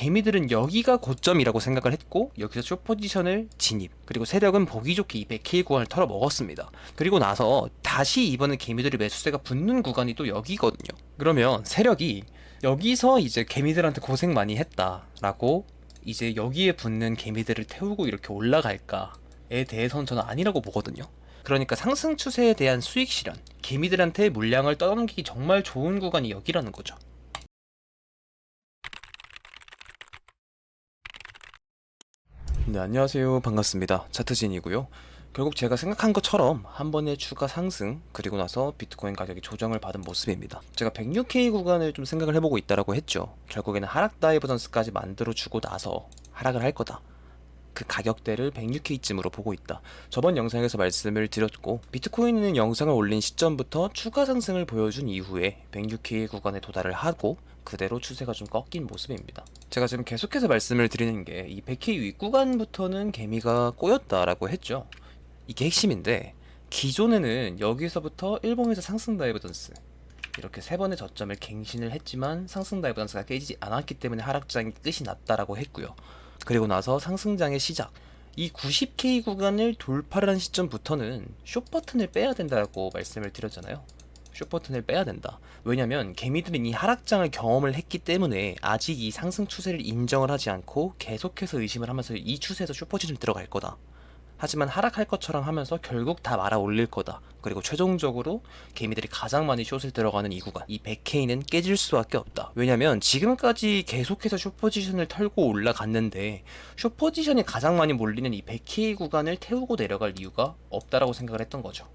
개미들은 여기가 고점이라고 생각을 했고 여기서 쇼 포지션을 진입 그리고 세력은 보기 좋게 이 100K 구간을 털어 먹었습니다. 그리고 나서 다시 이번에 개미들의 매수세가 붙는 구간이 또 여기거든요. 그러면 세력이 여기서 이제 개미들한테 고생 많이 했다라고 이제 여기에 붙는 개미들을 태우고 이렇게 올라갈까에 대해서는 저는 아니라고 보거든요. 그러니까 상승 추세에 대한 수익 실현, 개미들한테 물량을 떠넘기기 정말 좋은 구간이 여기라는 거죠. 네, 안녕하세요. 반갑습니다. 차트진이고요. 결국 제가 생각한 것처럼 한 번의 추가 상승 그리고 나서 비트코인 가격이 조정을 받은 모습입니다. 제가 106K 구간을 좀 생각을 해보고 있다라고 했죠. 결국에는 하락 다이버전스까지 만들어 주고 나서 하락을 할 거다. 그 가격대를 106K쯤으로 보고 있다. 저번 영상에서 말씀을 드렸고 비트코인은 영상을 올린 시점부터 추가 상승을 보여준 이후에 106K 구간에 도달을 하고 그대로 추세가 좀 꺾인 모습입니다. 제가 지금 계속해서 말씀을 드리는 게 이 100K 윗구간부터는 개미가 꼬였다라고 했죠. 이게 핵심인데 기존에는 여기서부터 일봉에서 상승 다이버전스 이렇게 세 번의 저점을 갱신을 했지만 상승 다이버전스가 깨지지 않았기 때문에 하락장이 끝이 났다라고 했고요. 그리고 나서 상승장의 시작 이 90K 구간을 돌파를 한 시점부터는 숏 버튼을 빼야 된다고 말씀을 드렸잖아요. 숏 버튼을 빼야 된다. 왜냐면 개미들은 이 하락장을 경험을 했기 때문에 아직 이 상승 추세를 인정을 하지 않고 계속해서 의심을 하면서 이 추세에서 숏 버튼을 들어갈 거다. 하지만 하락할 것처럼 하면서 결국 다 말아 올릴 거다. 그리고 최종적으로 개미들이 가장 많이 숏을 들어가는 이 구간, 이 100K는 깨질 수밖에 없다. 왜냐면 지금까지 계속해서 숏 포지션을 털고 올라갔는데 숏 포지션이 가장 많이 몰리는 이 100K 구간을 태우고 내려갈 이유가 없다라고 생각을 했던 거죠.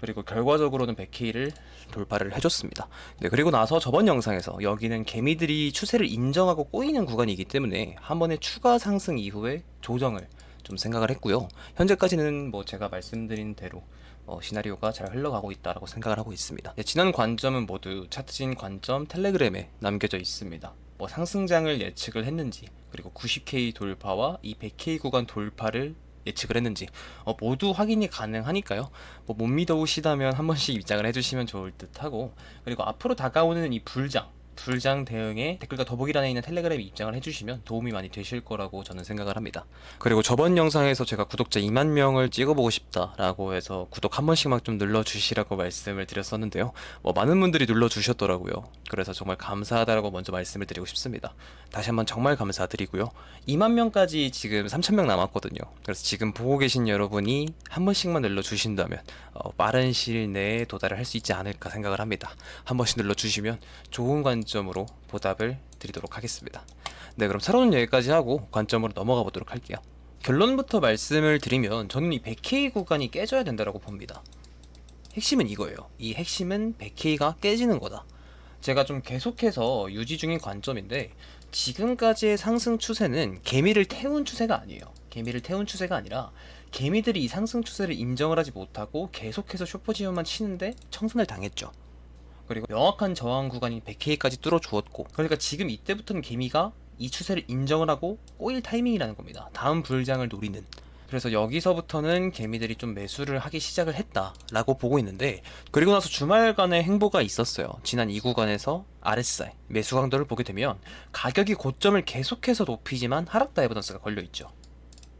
그리고 결과적으로는 100K를 돌파를 해줬습니다. 네, 그리고 나서 저번 영상에서 여기는 개미들이 추세를 인정하고 꼬이는 구간이기 때문에 한 번의 추가 상승 이후에 조정을 좀 생각을 했고요. 현재까지는 뭐 제가 말씀드린 대로 어, 시나리오가 잘 흘러가고 있다라고 생각을 하고 있습니다. 네, 지난 관점은 모두 차트진 관점 텔레그램에 남겨져 있습니다. 뭐 상승장을 예측을 했는지 그리고 90K 돌파와 이 100K 구간 돌파를 예측을 했는지 어, 모두 확인이 가능하니까요. 뭐 못 믿어오시다면 한 번씩 입장을 해주시면 좋을 듯하고 그리고 앞으로 다가오는 이 불장 불장 대응에 댓글과 더보기란에 있는 텔레그램에 입장을 해주시면 도움이 많이 되실 거라고 저는 생각을 합니다. 그리고 저번 영상에서 제가 구독자 2만 명을 찍어보고 싶다라고 해서 구독 한 번씩만 좀 눌러주시라고 말씀을 드렸었는데요. 뭐 많은 분들이 눌러주셨더라고요. 그래서 정말 감사하다라고 먼저 말씀을 드리고 싶습니다. 다시 한번 정말 감사드리고요. 2만 명까지 지금 3천 명 남았거든요. 그래서 지금 보고 계신 여러분이 한 번씩만 눌러주신다면 어, 빠른 시일 내에 도달을 할 수 있지 않을까 생각을 합니다. 한 번씩 눌러주시면 좋은 관점으로 보답을 드리도록 하겠습니다. 네, 그럼 차로는 여기까지 하고 관점으로 넘어가 보도록 할게요. 결론부터 말씀을 드리면 저는 이 100K 구간이 깨져야 된다고 봅니다. 핵심은 이거예요. 이 핵심은 100K가 깨지는 거다. 제가 좀 계속해서 유지 중인 관점인데 지금까지의 상승 추세는 개미를 태운 추세가 아니에요. 개미를 태운 추세가 아니라 개미들이 이 상승 추세를 인정을 하지 못하고 계속해서 쇼퍼지션만 치는데 청산을 당했죠. 그리고 명확한 저항 구간인 100K까지 뚫어 주었고 그러니까 지금 이때부터는 개미가 이 추세를 인정을 하고 꼬일 타이밍이라는 겁니다. 다음 불장을 노리는 그래서 여기서부터는 개미들이 좀 매수를 하기 시작을 했다라고 보고 있는데 그리고 나서 주말간의 행보가 있었어요. 지난 이 구간에서 RSI 매수 강도를 보게 되면 가격이 고점을 계속해서 높이지만 하락 다이버던스가 걸려 있죠.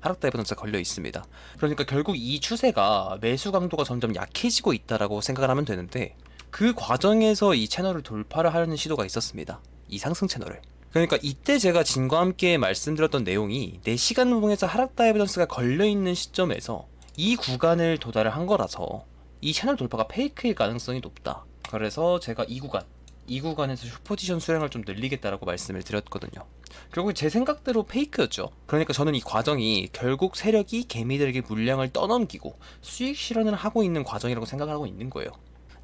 하락 다이버던스가 걸려 있습니다. 그러니까 결국 이 추세가 매수 강도가 점점 약해지고 있다라고 생각을 하면 되는데 그 과정에서 이 채널을 돌파를 하려는 시도가 있었습니다. 이 상승 채널을. 그러니까 이때 제가 진과 함께 말씀드렸던 내용이 4시간 봉에서 하락 다이버전스가 걸려있는 시점에서 이 구간을 도달을 한 거라서 이 채널 돌파가 페이크일 가능성이 높다. 그래서 제가 이 구간, 이 구간에서 슈퍼지션 수량을 좀 늘리겠다라고 말씀을 드렸거든요. 결국 제 생각대로 페이크였죠. 그러니까 저는 이 과정이 결국 세력이 개미들에게 물량을 떠넘기고 수익 실현을 하고 있는 과정이라고 생각을 하고 있는 거예요.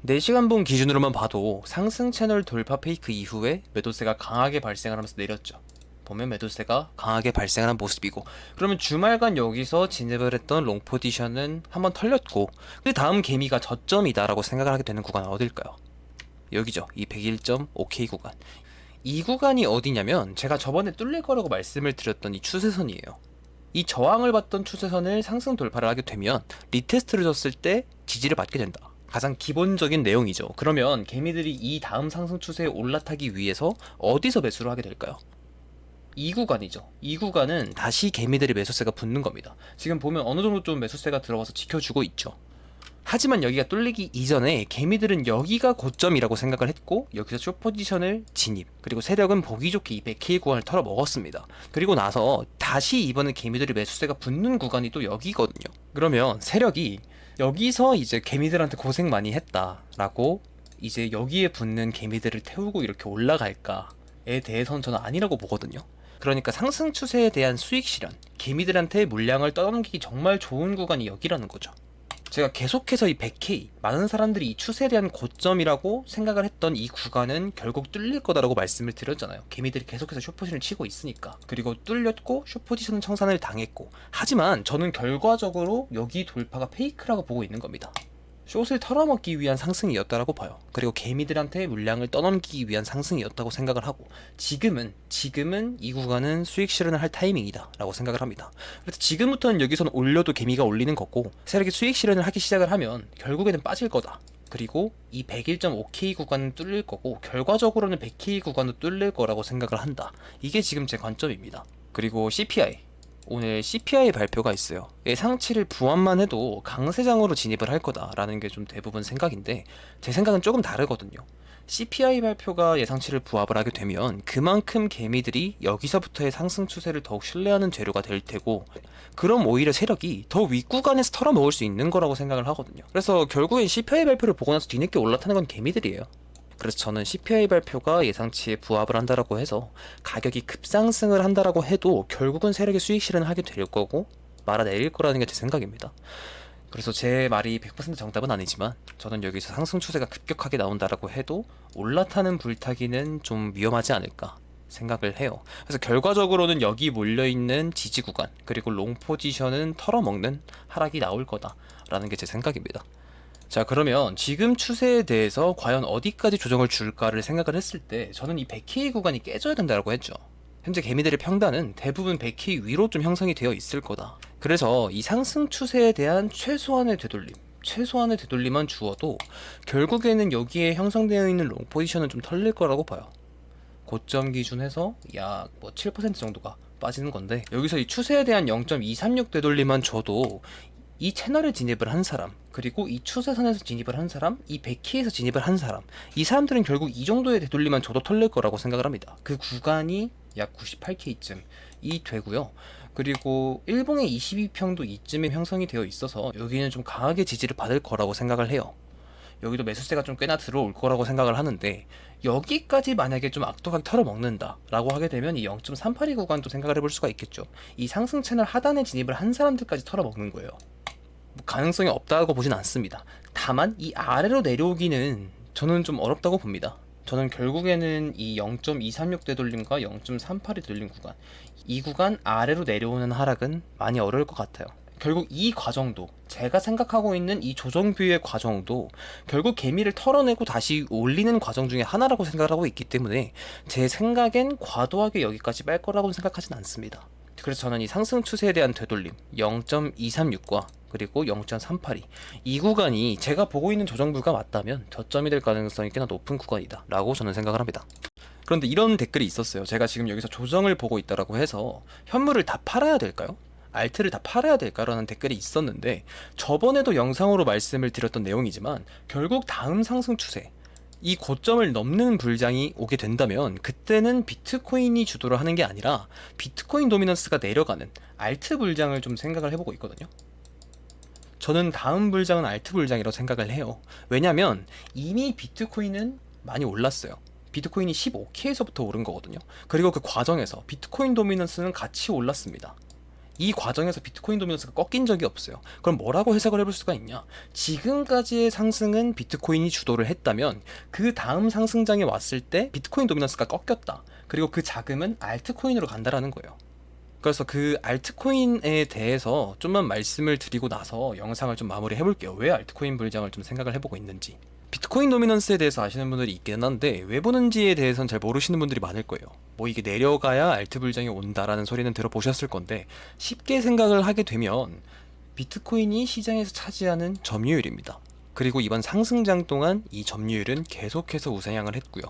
4시간 본 기준으로만 봐도 상승 채널 돌파 페이크 이후에 매도세가 강하게 발생을 하면서 내렸죠. 보면 매도세가 강하게 발생하는 모습이고 그러면 주말간 여기서 진입을 했던 롱 포지션은 한번 털렸고 그 다음 개미가 저점이다라고 생각을 하게 되는 구간은 어딜까요? 여기죠. 이 101.5K 구간. 이 구간이 어디냐면 제가 저번에 뚫릴 거라고 말씀을 드렸던 이 추세선이에요. 이 저항을 받던 추세선을 상승 돌파를 하게 되면 리테스트를 줬을 때 지지를 받게 된다. 가장 기본적인 내용이죠. 그러면 개미들이 이 다음 상승 추세에 올라타기 위해서 어디서 매수를 하게 될까요? 이 구간이죠. 이 구간은 다시 개미들의 매수세가 붙는 겁니다. 지금 보면 어느 정도 좀 매수세가 들어가서 지켜주고 있죠. 하지만 여기가 뚫리기 이전에 개미들은 여기가 고점이라고 생각을 했고 여기서 숏 포지션을 진입 그리고 세력은 보기 좋게 200K 구간을 털어 먹었습니다. 그리고 나서 다시 이번에 개미들의 매수세가 붙는 구간이 또 여기거든요. 그러면 세력이 여기서 이제 개미들한테 고생 많이 했다라고 이제 여기에 붙는 개미들을 태우고 이렇게 올라갈까에 대해서는 저는 아니라고 보거든요. 그러니까 상승 추세에 대한 수익 실현, 개미들한테 물량을 떠넘기기 정말 좋은 구간이 여기라는 거죠. 제가 계속해서 이 100K 많은 사람들이 이 추세에 대한 고점이라고 생각을 했던 이 구간은 결국 뚫릴 거다라고 말씀을 드렸잖아요. 개미들이 계속해서 숏포지션을 치고 있으니까. 그리고 뚫렸고 숏포지션 청산을 당했고. 하지만 저는 결과적으로 여기 돌파가 페이크라고 보고 있는 겁니다. 숏을 털어먹기 위한 상승이었다라고 봐요. 그리고 개미들한테 물량을 떠넘기기 위한 상승이었다고 생각을 하고 지금은 지금은 이 구간은 수익 실현을 할 타이밍이다라고 생각을 합니다. 그래서 지금부터는 여기서는 올려도 개미가 올리는 거고 세력이 수익 실현을 하기 시작을 하면 결국에는 빠질 거다. 그리고 이 101.5K 구간은 뚫릴 거고 결과적으로는 100K 구간도 뚫릴 거라고 생각을 한다. 이게 지금 제 관점입니다. 그리고 CPI 오늘 CPI 발표가 있어요. 예상치를 부합만 해도 강세장으로 진입을 할 거다라는 게 좀 대부분 생각인데 제 생각은 조금 다르거든요. CPI 발표가 예상치를 부합을 하게 되면 그만큼 개미들이 여기서부터의 상승 추세를 더욱 신뢰하는 재료가 될 테고 그럼 오히려 세력이 더 윗구간에서 털어먹을 수 있는 거라고 생각을 하거든요. 그래서 결국엔 CPI 발표를 보고 나서 뒤늦게 올라타는 건 개미들이에요. 그래서 저는 CPI 발표가 예상치에 부합을 한다라고 해서 가격이 급상승을 한다라고 해도 결국은 세력의 수익 실현을 하게 될 거고 말아 내릴 거라는 게 제 생각입니다. 그래서 제 말이 100% 정답은 아니지만 저는 여기서 상승 추세가 급격하게 나온다라고 해도 올라타는 불타기는 좀 위험하지 않을까 생각을 해요. 그래서 결과적으로는 여기 몰려 있는 지지 구간 그리고 롱 포지션은 털어먹는 하락이 나올 거다라는 게 제 생각입니다. 자 그러면 지금 추세에 대해서 과연 어디까지 조정을 줄까를 생각을 했을 때 저는 이 100K 구간이 깨져야 된다고 했죠. 현재 개미들의 평단은 대부분 100K 위로 좀 형성이 되어 있을 거다. 그래서 이 상승 추세에 대한 최소한의 되돌림, 최소한의 되돌림만 주어도 결국에는 여기에 형성되어 있는 롱 포지션은 좀 털릴 거라고 봐요. 고점 기준해서 약 뭐 7% 정도가 빠지는 건데 여기서 이 추세에 대한 0.236 되돌림만 줘도 이 채널에 진입을 한 사람 그리고 이 추세선에서 진입을 한 사람 이 100키에서 진입을 한 사람 이 사람들은 결국 이 정도의 되돌림만 줘도 털릴 거라고 생각을 합니다. 그 구간이 약 98K쯤 이 되고요. 그리고 일봉의 22평도 이쯤에 형성이 되어 있어서 여기는 좀 강하게 지지를 받을 거라고 생각을 해요. 여기도 매수세가 좀 꽤나 들어올 거라고 생각을 하는데 여기까지 만약에 좀 악독하게 털어먹는다 라고 하게 되면 이 0.382 구간도 생각을 해볼 수가 있겠죠. 이 상승 채널 하단에 진입을 한 사람들까지 털어먹는 거예요. 뭐 가능성이 없다고 보진 않습니다. 다만 이 아래로 내려오기는 저는 좀 어렵다고 봅니다. 저는 결국에는 이 0.236 되돌림과 0.38이 되돌림 구간 이 구간 아래로 내려오는 하락은 많이 어려울 것 같아요. 결국 이 과정도 제가 생각하고 있는 이 조정 뷰의 과정도 결국 개미를 털어내고 다시 올리는 과정 중에 하나라고 생각을 하고 있기 때문에 제 생각엔 과도하게 여기까지 뺄 거라고 생각하진 않습니다. 그래서 저는 이 상승 추세에 대한 되돌림 0.236과 그리고 0.382 이 구간이 제가 보고 있는 조정뷰가 맞다면 저점이 될 가능성이 꽤나 높은 구간이다 라고 저는 생각을 합니다. 그런데 이런 댓글이 있었어요. 제가 지금 여기서 조정을 보고 있다라고 해서 현물을 다 팔아야 될까요? 알트를 다 팔아야 될까라는 댓글이 있었는데 저번에도 영상으로 말씀을 드렸던 내용이지만 결국 다음 상승 추세 이 고점을 넘는 불장이 오게 된다면 그때는 비트코인이 주도를 하는 게 아니라 비트코인 도미넌스가 내려가는 알트 불장을 좀 생각을 해보고 있거든요. 저는 다음 불장은 알트 불장이라고 생각을 해요. 왜냐면 이미 비트코인은 많이 올랐어요. 비트코인이 15K에서부터 오른 거거든요. 그리고 그 과정에서 비트코인 도미넌스는 같이 올랐습니다. 이 과정에서 비트코인 도미넌스가 꺾인 적이 없어요. 그럼 뭐라고 해석을 해볼 수가 있냐? 지금까지의 상승은 비트코인이 주도를 했다면 그 다음 상승장에 왔을 때 비트코인 도미넌스가 꺾였다. 그리고 그 자금은 알트코인으로 간다라는 거예요. 그래서 그 알트코인에 대해서 좀만 말씀을 드리고 나서 영상을 좀 마무리 해볼게요. 왜 알트코인 불장을 좀 생각을 해보고 있는지. 비트코인 도미넌스에 대해서 아시는 분들이 있긴 한데 왜 보는지에 대해서는 잘 모르시는 분들이 많을 거예요. 뭐 이게 내려가야 알트 불장이 온다라는 소리는 들어보셨을 건데 쉽게 생각을 하게 되면 비트코인이 시장에서 차지하는 점유율입니다. 그리고 이번 상승장 동안 이 점유율은 계속해서 우상향을 했고요.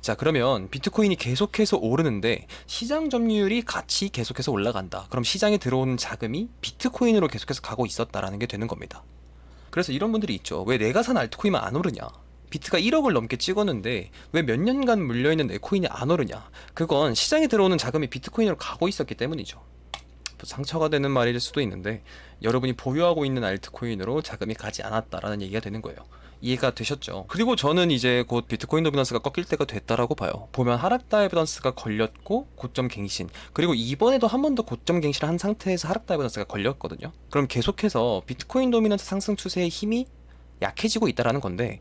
자, 그러면 비트코인이 계속해서 오르는데 시장 점유율이 같이 계속해서 올라간다. 그럼 시장에 들어오는 자금이 비트코인으로 계속해서 가고 있었다라는 게 되는 겁니다. 그래서 이런 분들이 있죠. 왜 내가 산 알트코인만 안 오르냐? 비트가 1억을 넘게 찍었는데 왜 몇 년간 물려있는 내 코인이 안 오르냐? 그건 시장에 들어오는 자금이 비트코인으로 가고 있었기 때문이죠. 뭐 상처가 되는 말일 수도 있는데 여러분이 보유하고 있는 알트코인으로 자금이 가지 않았다라는 얘기가 되는 거예요. 이해가 되셨죠? 그리고 저는 이제 곧 비트코인 도미넌스가 꺾일 때가 됐다라고 봐요. 보면 하락 다이버던스가 걸렸고 고점 갱신 그리고 이번에도 한 번 더 고점 갱신을 한 상태에서 하락 다이버던스가 걸렸거든요. 그럼 계속해서 비트코인 도미넌스 상승 추세의 힘이 약해지고 있다라는 건데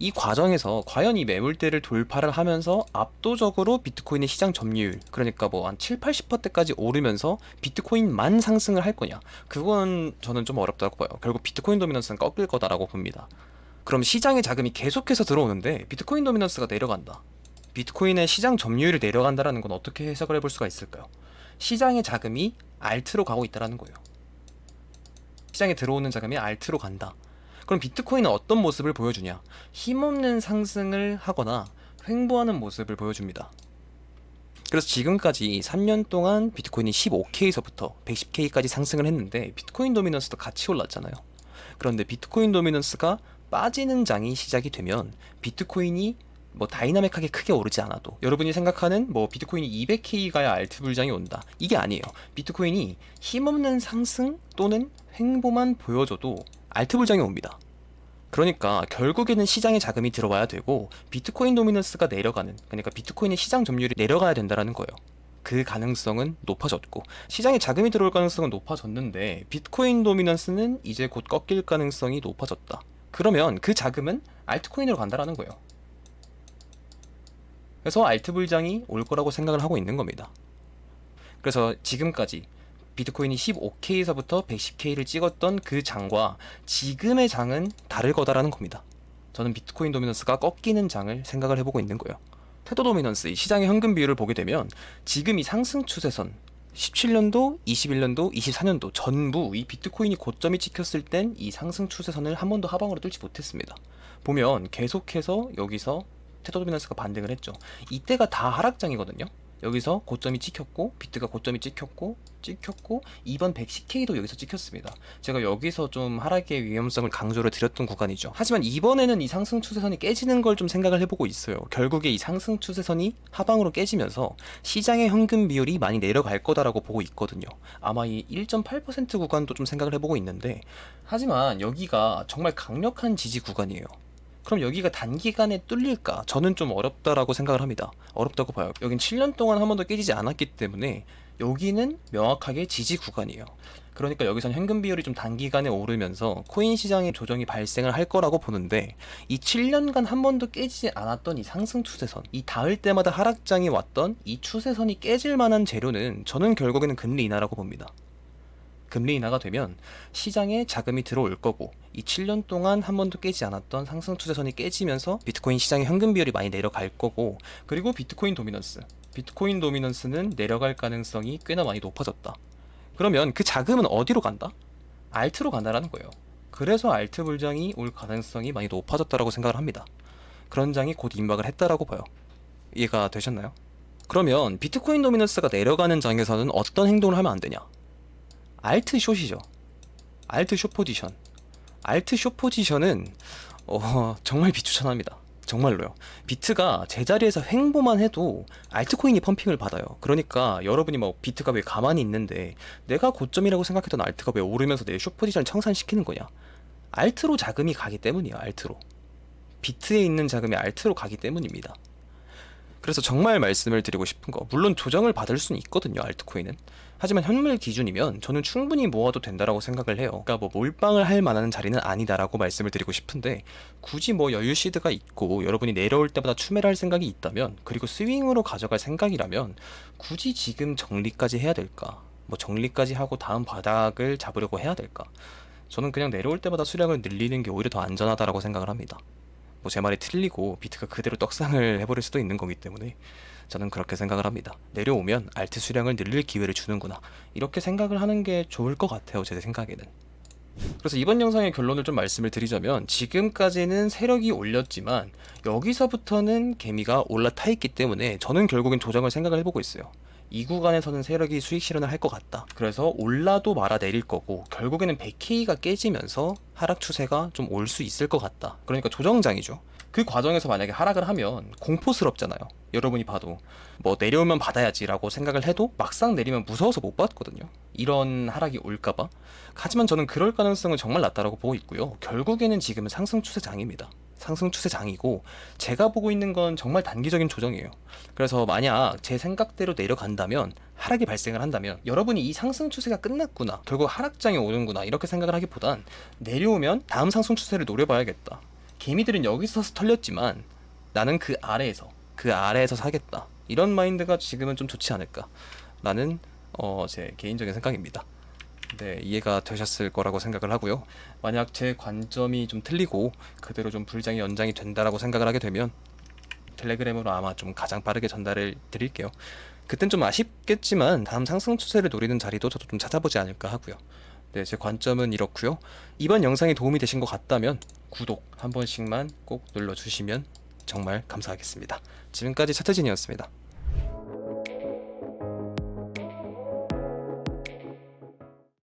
이 과정에서 과연 이 매물대를 돌파를 하면서 압도적으로 비트코인의 시장 점유율 그러니까 뭐 한 7, 80%대까지 오르면서 비트코인만 상승을 할 거냐 그건 저는 좀 어렵다고 봐요 결국 비트코인 도미넌스는 꺾일 거다라고 봅니다 그럼 시장에 자금이 계속해서 들어오는데 비트코인 도미넌스가 내려간다 비트코인의 시장 점유율이 내려간다라는 건 어떻게 해석을 해볼 수가 있을까요 시장의 자금이 알트로 가고 있다라는 거예요 시장에 들어오는 자금이 알트로 간다 그럼 비트코인은 어떤 모습을 보여주냐? 힘없는 상승을 하거나 횡보하는 모습을 보여줍니다. 그래서 지금까지 3년 동안 비트코인이 15K에서부터 110K까지 상승을 했는데 비트코인 도미넌스도 같이 올랐잖아요. 그런데 비트코인 도미넌스가 빠지는 장이 시작이 되면 비트코인이 뭐 다이나믹하게 크게 오르지 않아도 여러분이 생각하는 뭐 비트코인이 200K 가야 알트 불장이 온다. 이게 아니에요. 비트코인이 힘없는 상승 또는 횡보만 보여줘도 알트 불장이 옵니다. 그러니까 결국에는 시장에 자금이 들어와야 되고 비트코인 도미넌스가 내려가는 그러니까 비트코인의 시장 점유율이 내려가야 된다라는 거예요. 그 가능성은 높아졌고 시장에 자금이 들어올 가능성은 높아졌는데 비트코인 도미넌스는 이제 곧 꺾일 가능성이 높아졌다 그러면 그 자금은 알트코인으로 간다라는 거예요 그래서 알트 불장이 올 거라고 생각을 하고 있는 겁니다. 그래서 지금까지 비트코인이 15K에서부터 110K를 찍었던 그 장과 지금의 장은 다를 거다라는 겁니다. 저는 비트코인 도미넌스가 꺾이는 장을 생각을 해보고 있는 거예요. 테도 도미넌스, 이 시장의 현금 비율을 보게 되면 지금 이 상승 추세선 17년도, 21년도, 24년도 전부 이 비트코인이 고점이 찍혔을 땐 이 상승 추세선을 한 번도 하방으로 뚫지 못했습니다. 보면 계속해서 여기서 테더 도미넌스가 반등을 했죠. 이때가 다 하락장이거든요. 여기서 고점이 찍혔고 비트가 고점이 찍혔고 찍혔고 이번 110K도 여기서 찍혔습니다. 제가 여기서 좀 하락의 위험성을 강조를 드렸던 구간이죠. 하지만 이번에는 이 상승 추세선이 깨지는 걸 좀 생각을 해보고 있어요. 결국에 이 상승 추세선이 하방으로 깨지면서 시장의 현금 비율이 많이 내려갈 거다라고 보고 있거든요. 아마 이 1.8% 구간도 좀 생각을 해보고 있는데 하지만 여기가 정말 강력한 지지 구간이에요. 그럼 여기가 단기간에 뚫릴까? 저는 좀 어렵다라고 생각을 합니다. 어렵다고 봐요. 여긴 7년 동안 한 번도 깨지지 않았기 때문에 여기는 명확하게 지지 구간이에요. 그러니까 여기선 현금 비율이 좀 단기간에 오르면서 코인 시장에 조정이 발생을 할 거라고 보는데 이 7년간 한 번도 깨지지 않았던 이 상승 추세선, 이 닿을 때마다 하락장이 왔던 이 추세선이 깨질 만한 재료는 저는 결국에는 금리 인하라고 봅니다. 금리 인하가 되면 시장에 자금이 들어올 거고 이 7년 동안 한 번도 깨지 않았던 상승 추세선이 깨지면서 비트코인 시장의 현금 비율이 많이 내려갈 거고 그리고 비트코인 도미넌스 비트코인 도미넌스는 내려갈 가능성이 꽤나 많이 높아졌다. 그러면 그 자금은 어디로 간다? 알트로 간다라는 거예요. 그래서 알트 불장이 올 가능성이 많이 높아졌다라고 생각을 합니다. 그런 장이 곧 임박을 했다라고 봐요. 이해가 되셨나요? 그러면 비트코인 도미넌스가 내려가는 장에서는 어떤 행동을 하면 안 되냐? 알트 숏이죠. 알트 숏 포지션. 알트 숏 포지션은 어, 정말 비추천합니다. 정말로요. 비트가 제자리에서 횡보만 해도 알트코인이 펌핑을 받아요. 그러니까 여러분이 뭐 비트가 왜 가만히 있는데 내가 고점이라고 생각했던 알트가 왜 오르면서 내 숏 포지션을 청산시키는 거냐? 알트로 자금이 가기 때문이에요. 알트로. 비트에 있는 자금이 알트로 가기 때문입니다. 그래서 정말 말씀을 드리고 싶은 거 물론 조정을 받을 수는 있거든요 알트코인은. 하지만 현물 기준이면 저는 충분히 모아도 된다라고 생각을 해요. 그러니까 뭐 몰빵을 할 만한 자리는 아니다라고 말씀을 드리고 싶은데 굳이 뭐 여유 시드가 있고 여러분이 내려올 때마다 추매를 할 생각이 있다면 그리고 스윙으로 가져갈 생각이라면 굳이 지금 정리까지 해야 될까? 뭐 정리까지 하고 다음 바닥을 잡으려고 해야 될까? 저는 그냥 내려올 때마다 수량을 늘리는 게 오히려 더 안전하다라고 생각을 합니다 뭐 제 말이 틀리고 비트가 그대로 떡상을 해버릴 수도 있는 거기 때문에 저는 그렇게 생각을 합니다. 내려오면 알트 수량을 늘릴 기회를 주는구나. 이렇게 생각을 하는 게 좋을 것 같아요. 제 생각에는. 그래서 이번 영상의 결론을 좀 말씀을 드리자면 지금까지는 세력이 올렸지만 여기서부터는 개미가 올라타 있기 때문에 저는 결국엔 조정을 생각을 해보고 있어요. 이 구간에서는 세력이 수익 실현을 할 것 같다. 그래서 올라도 말아 내릴 거고 결국에는 100K가 깨지면서 하락 추세가 좀 올 수 있을 것 같다. 그러니까 조정장이죠. 그 과정에서 만약에 하락을 하면 공포스럽잖아요. 여러분이 봐도 뭐 내려오면 받아야지라고 생각을 해도 막상 내리면 무서워서 못 받거든요. 이런 하락이 올까봐. 하지만 저는 그럴 가능성은 정말 낮다라고 보고 있고요. 결국에는 지금은 상승 추세장입니다. 상승 추세 장이고 제가 보고 있는 건 정말 단기적인 조정이에요. 그래서 만약 제 생각대로 내려간다면 하락이 발생을 한다면 여러분이 이 상승 추세가 끝났구나 결국 하락장이 오는구나 이렇게 생각을 하기보단 내려오면 다음 상승 추세를 노려봐야겠다. 개미들은 여기서 털렸지만 나는 그 아래에서 그 아래에서 사겠다. 이런 마인드가 지금은 좀 좋지 않을까 라는 어, 제 개인적인 생각입니다 네, 이해가 되셨을 거라고 생각을 하고요. 만약 제 관점이 좀 틀리고 그대로 좀 불장이 연장이 된다라고 생각을 하게 되면 텔레그램으로 아마 좀 가장 빠르게 전달을 드릴게요. 그땐 좀 아쉽겠지만 다음 상승 추세를 노리는 자리도 저도 좀 찾아보지 않을까 하고요. 네, 제 관점은 이렇고요. 이번 영상이 도움이 되신 것 같다면 구독 한 번씩만 꼭 눌러주시면 정말 감사하겠습니다. 지금까지 차트진이었습니다.